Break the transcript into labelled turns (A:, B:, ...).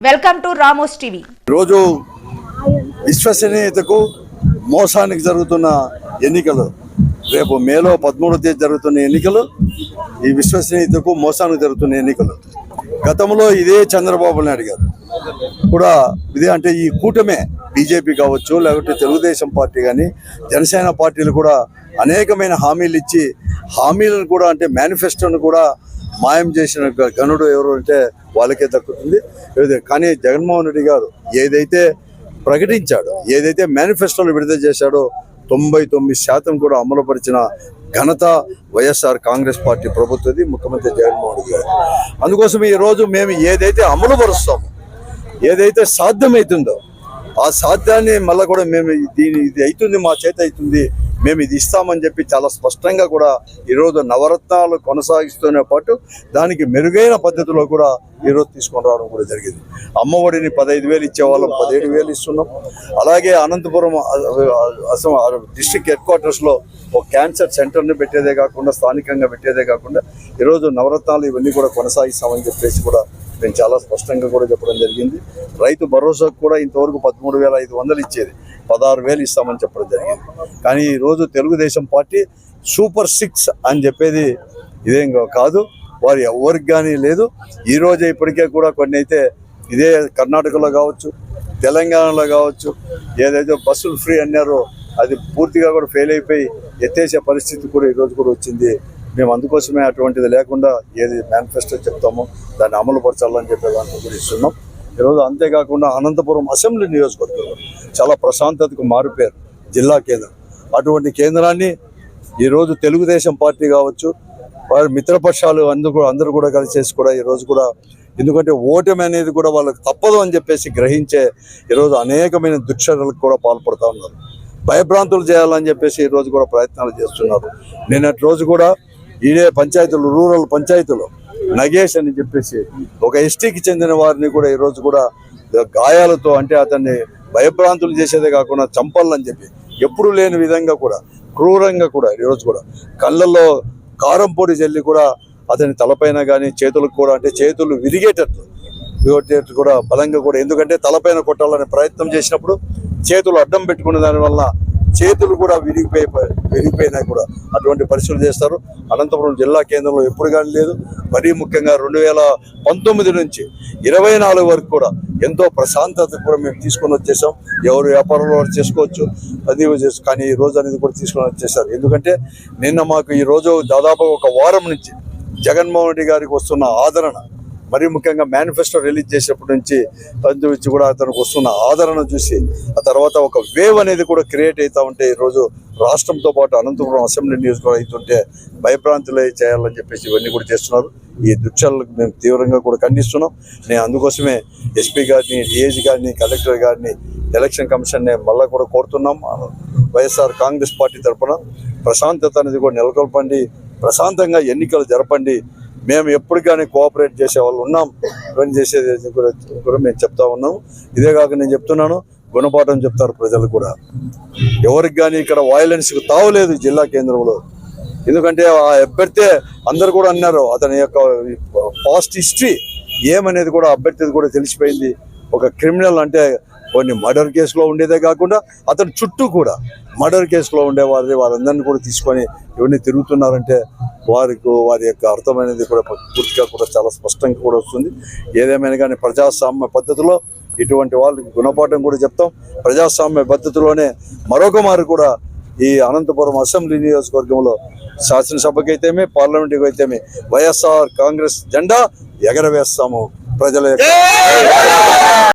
A: Welcome to Ramos TV.
B: రోజు విశ్వసనీయతకు మోసానికి జరుగుతున్న ఎన్నికలు రేపు మేలో పదమూడో తేదీ జరుగుతున్న ఎన్నికలు ఈ విశ్వసనీయతకు మోసానికి జరుగుతున్న ఎన్నికలు. గతంలో ఇదే చంద్రబాబు నాయుడు గారు కూడా ఇదే అంటే ఈ కూటమే బీజేపీ కావచ్చు లేకపోతే తెలుగుదేశం పార్టీ కానీ జనసేన పార్టీలు కూడా అనేకమైన హామీలు ఇచ్చి హామీలను కూడా అంటే మేనిఫెస్టోను కూడా మాయం చేసిన గనుడు ఎవరు అంటే వాళ్ళకే దక్కుతుంది. కానీ జగన్మోహన్ రెడ్డి గారు ఏదైతే ప్రకటించాడో ఏదైతే మేనిఫెస్టోలు విడుదల చేశాడో తొంభై తొమ్మిది శాతం కూడా అమలుపరిచిన ఘనత వైఎస్ఆర్ కాంగ్రెస్ పార్టీ ప్రభుత్వది ముఖ్యమంత్రి జగన్మోహన్ రెడ్డి గారు. అందుకోసం ఈరోజు మేము ఏదైతే అమలు పరుస్తామో ఏదైతే సాధ్యమవుతుందో ఆ సాధ్యాన్ని మళ్ళీ కూడా మేము దీని ఇది అవుతుంది మా చేత అవుతుంది మేము ఇది ఇస్తామని చెప్పి చాలా స్పష్టంగా కూడా ఈరోజు నవరత్నాలు కొనసాగిస్తూనే పాటు దానికి మెరుగైన పద్ధతిలో కూడా ఈరోజు తీసుకొని రావడం కూడా జరిగింది. అమ్మఒడిని పదహైదు వేలు ఇచ్చేవాళ్ళం పదిహేడు వేలు ఇస్తున్నాం. అలాగే అనంతపురం అసలు డిస్ట్రిక్ట్ హెడ్ క్వార్టర్స్లో ఒక క్యాన్సర్ సెంటర్ని పెట్టేదే కాకుండా స్థానికంగా పెట్టేదే కాకుండా ఈరోజు నవరత్నాలు ఇవన్నీ కూడా కొనసాగిస్తామని చెప్పేసి కూడా మేము చాలా స్పష్టంగా కూడా చెప్పడం జరిగింది. రైతు భరోసాకు కూడా ఇంతవరకు పదమూడు వేల ఐదు వందలు ఇచ్చేది. పదహారు వేలు ఇస్తామని చెప్పడం జరిగింది. కానీ ఈరోజు తెలుగుదేశం పార్టీ సూపర్ సిక్స్ అని చెప్పేది ఇదేం కాదు. వారు ఎవరికి కానీ లేదు. ఈరోజే ఇప్పటికే కూడా కొన్ని అయితే ఇదే కర్ణాటకలో కావచ్చు తెలంగాణలో కావచ్చు ఏదైతే బస్సులు ఫ్రీ అన్నారో అది పూర్తిగా కూడా ఫెయిల్ అయిపోయి ఎత్తేసే పరిస్థితి కూడా ఈరోజు కూడా వచ్చింది. మేము అందుకోసమే అటువంటిది లేకుండా ఏది మేనిఫెస్టో చెప్తామో దాన్ని అమలు పరచాలని చెప్పే దాంట్లో కూడా ఇస్తున్నాం. ఈరోజు అంతేకాకుండా అనంతపురం అసెంబ్లీ నియోజకవర్గంలో చాలా ప్రశాంతతకు మారిపోయారు జిల్లా కేంద్రం. అటువంటి కేంద్రాన్ని ఈరోజు తెలుగుదేశం పార్టీ కావచ్చు వారి మిత్రపక్షాలు అందరూ అందరూ కూడా కలిసేసి కూడా ఈరోజు కూడా ఎందుకంటే ఓటమి అనేది కూడా వాళ్ళకి తప్పదు అని చెప్పేసి గ్రహించే ఈరోజు అనేకమైన దుశ్చర్యలకు కూడా పాల్పడుతూ ఉన్నారు. భయభ్రాంతులు చేయాలని చెప్పేసి ఈరోజు కూడా ప్రయత్నాలు చేస్తున్నారు. నిన్నటి రోజు కూడా ఇదే పంచాయతీలు రూరల్ పంచాయతీలో నగేష్ అని చెప్పేసి ఒక ఎస్టీకి చెందిన వారిని కూడా ఈరోజు కూడా గాయాలతో అంటే అతన్ని భయభ్రాంతులు చేసేదే కాకుండా చంపాలని చెప్పి ఎప్పుడు లేని విధంగా కూడా క్రూరంగా కూడా ఈరోజు కూడా కళ్ళల్లో కారం పొడి చల్లి కూడా అతని తలపైన కానీ చేతులకు కూడా అంటే చేతులు విరిగేటట్లు విరిగేటట్లు కూడా బలంగా కూడా ఎందుకంటే తలపైన కొట్టాలనే ప్రయత్నం చేసినప్పుడు చేతులు అడ్డం పెట్టుకునే దానివల్ల చేతులు కూడా విరిగిపోయి విరిగిపోయినా కూడా. అటువంటి పరిస్థితులు చేస్తారు. అనంతపురం జిల్లా కేంద్రంలో ఎప్పుడు కానీ లేదు. మరీ ముఖ్యంగా రెండు వేల పంతొమ్మిది నుంచి ఇరవై నాలుగు వరకు కూడా ఎంతో ప్రశాంతత కూడా మేము తీసుకొని వచ్చేసాం. ఎవరు వ్యాపారంలో చేసుకోవచ్చు. అది కానీ ఈ రోజు అనేది కూడా తీసుకొని వచ్చేసారు. ఎందుకంటే నిన్న మాకు ఈ రోజు దాదాపు ఒక వారం నుంచి జగన్మోహన్ రెడ్డి గారికి వస్తున్న ఆదరణ మరీ ముఖ్యంగా మేనిఫెస్టో రిలీజ్ చేసినప్పటి నుంచి తను నుంచి కూడా అతనికి వస్తున్న ఆదరణ చూసి ఆ తర్వాత ఒక వేవ్ అనేది కూడా క్రియేట్ అవుతా ఉంటే ఈరోజు రాష్ట్రంతో పాటు అనంతపురం అసెంబ్లీ నియోజకవర్గం అవుతుంటే భయభ్రాంతులై చేయాలని చెప్పేసి ఇవన్నీ కూడా చేస్తున్నారు. ఈ దృశ్యాలకు మేము తీవ్రంగా కూడా ఖండిస్తున్నాం. నేను అందుకోసమే ఎస్పీ గారిని డిఏజీ గారిని కలెక్టర్ గారిని ఎలక్షన్ కమిషన్ని మళ్ళీ కూడా కోరుతున్నాం. వైఎస్ఆర్ కాంగ్రెస్ పార్టీ తరఫున ప్రశాంతత అనేది కూడా నెలకొల్పండి. ప్రశాంతంగా ఎన్నికలు జరపండి. మేము ఎప్పుడు కానీ కోఆపరేట్ చేసే వాళ్ళు ఉన్నాం. పని చేసేది కూడా కూడా మేము చెప్తా ఉన్నాం. ఇదే కాక నేను చెప్తున్నాను గుణపాఠం చెప్తారు ప్రజలు కూడా. ఎవరికి కానీ ఇక్కడ వైలెన్స్కి తావులేదు జిల్లా కేంద్రంలో. ఎందుకంటే ఆ అభ్యర్థి అందరు కూడా అన్నారు అతని యొక్క పాస్ట్ హిస్టరీ ఏమనేది కూడా అభ్యర్థిది కూడా తెలిసిపోయింది. ఒక క్రిమినల్ అంటే కొన్ని మర్డర్ కేసులో ఉండేదే కాకుండా అతని చుట్టూ కూడా మర్డర్ కేసులో ఉండేవారిని వారందరినీ కూడా తీసుకొని ఇవన్నీ తిరుగుతున్నారంటే వారికి వారి యొక్క అర్థమైనది కూడా పూర్తిగా కూడా చాలా స్పష్టంగా కూడా వస్తుంది. ఏదేమైనా కానీ ప్రజాస్వామ్య పద్ధతిలో ఇటువంటి వాళ్ళకి గుణపాఠం కూడా చెప్తాం. ప్రజాస్వామ్య పద్ధతిలోనే మరొక మారు కూడా ఈ అనంతపురం అసెంబ్లీ నియోజకవర్గంలో శాసనసభకైతేమే పార్లమెంట్కి అయితేమే వైఎస్ఆర్ కాంగ్రెస్ జెండా ఎగరవేస్తాము ప్రజల